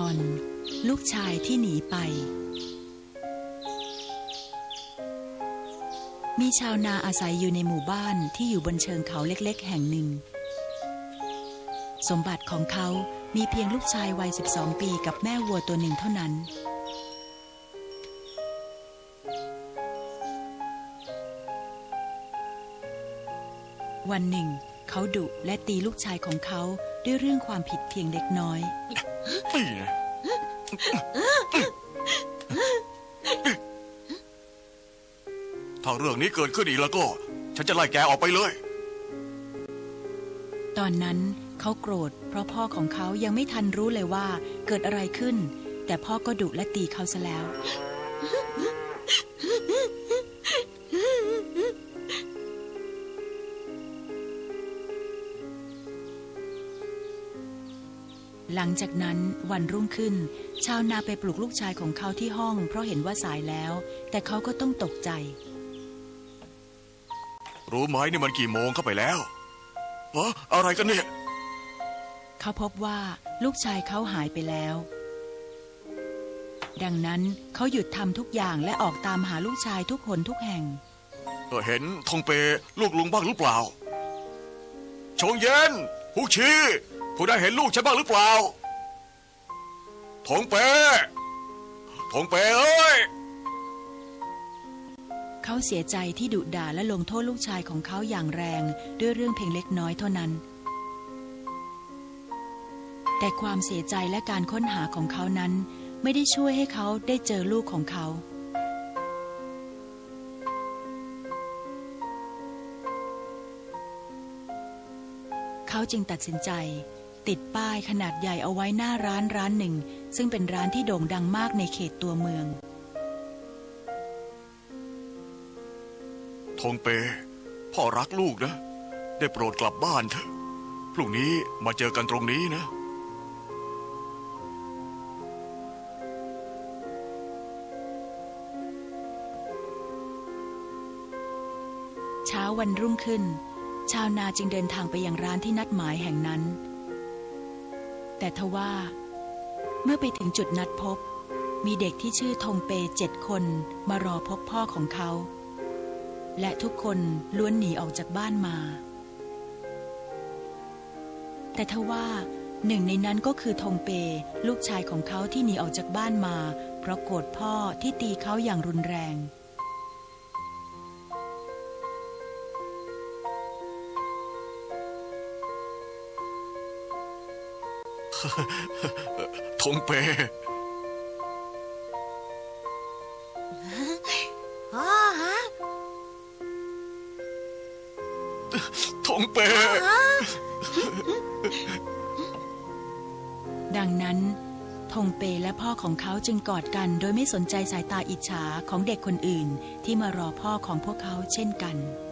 อนลูกชายที่หนีไป มีชาวนาอาศัยอยู่ในหมู่บ้านที่อยู่บนเชิงเขาเล็กๆ แห่งหนึ่ง สมบัติของเขามีเพียงลูกชายวัย 12 ปีกับแม่วัวตัวหนึ่งเท่านั้น วันหนึ่ง เขาดุและตีลูกชายของเขาด้วยเรื่องความผิดเพียงเล็กน้อย นี่ไงถ้าเรื่องนี้เกิดขึ้นอีกแล้วก็ ฉันจะไล่แกออกไปเลย ตอนนั้นเขาโกรธ เพราะพ่อของเขายังไม่ทันรู้เลยว่าเกิดอะไรขึ้น แต่พ่อก็ดุและตีเขาซะแล้ว หลังจากนั้นวันรุ่งขึ้น ชาวนาไปปลุกลูกชายของเขาที่ห้อง เพราะเห็นว่าสายแล้ว แต่เขาก็ต้องตกใจ รู้ไหมนี่มันกี่โมงเข้าไปแล้วเอะอะไรกันเนี่ย เขาพบว่าลูกชายเขาหายไปแล้ว ดังนั้นเขาหยุดทำทุกอย่างและออกตามหาลูกชายทุกหนทุกแห่งเออเห็นทงเปลูกลุงบ้างหรือเปล่าชงเย็นฮูกชี ผู้ได้เห็นลูกฉันบ้างหรือเปล่าทงเปทงเปเอ้ย เขาเสียใจที่ดุด่าและลงโทษลูกชายของเขาอย่างแรงด้วยเรื่องเพียงเล็กน้อยเท่านั้น แต่ความเสียใจและการค้นหาของเขานั้น ไม่ได้ช่วยให้เขาได้เจอลูกของเขาเขาจึงตัดสินใจ ติดป้ายขนาดใหญ่เอาไว้หน้าร้านร้านหนึ่ง ซึ่งเป็นร้านที่โด่งดังมากในเขตตัวเมือง ทงเป พ่อรักลูกนะ ได้โปรดกลับบ้านเถอะ พรุ่งนี้มาเจอกันตรงนี้นะ เช้าวันรุ่งขึ้น ชาวนาจึงเดินทางไปยังร้านที่นัดหมายแห่งนั้น แต่ทว่า เมื่อไปถึงจุดนัดพบ มีเด็กที่ชื่อธงเปเจ็ดคนมารอพบพ่อของเขา และทุกคนล้วนหนีออกจากบ้านมา แต่ทว่าหนึ่งในนั้นก็คือธงเปลูกชายของเขาที่หนีออกจากบ้านมา เพราะโกรธพ่อที่ตีเขาอย่างรุนแรง ทงเปพ่อฮะทงเป ดังนั้นธงเปและพ่อของเขาจึงกอดกัน โดยไม่สนใจสายตาอิจฉาของเด็กคนอื่นที่มารอพ่อของพวกเขาเช่นกันท